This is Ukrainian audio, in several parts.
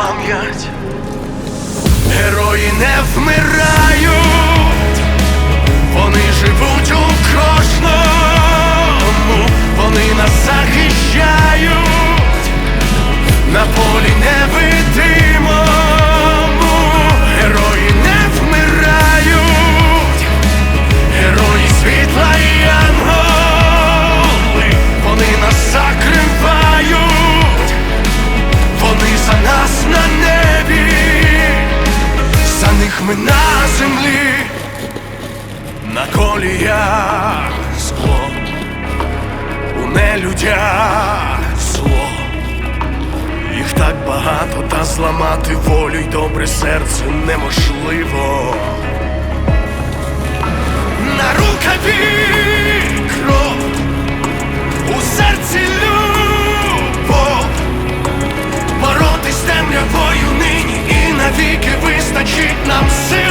пам'ять, герої не вмирають, вони живуть у кожному, вони нас захищають. На полі не герої нелюдях зло. Їх так багато, та зламати волю й добре серце неможливо. На рукаві кров, у серці любов, боротись темрявою нині і навіки вистачить нам сили.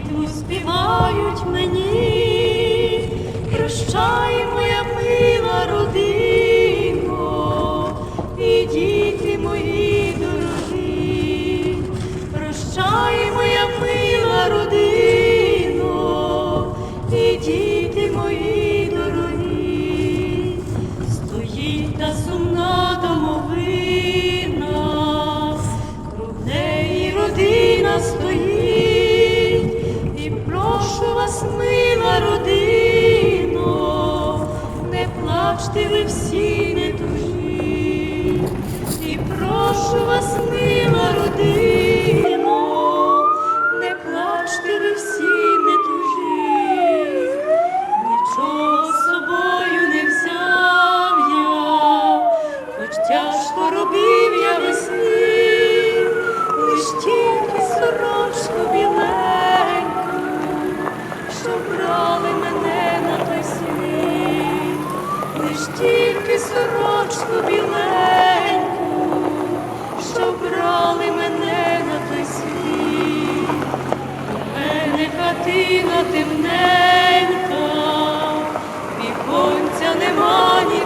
Молитву співають мені, прощай, плачте ви всі не тужі, і прошу вас, мила родино, що брали мене на той світ. Мене хатина темненька, віконця нема ні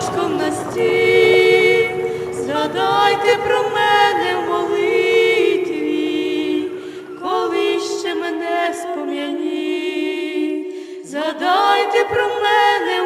плачком на стіл, згадайте про мене в молитві, коли ще мене спом'яні, згадайте про мене.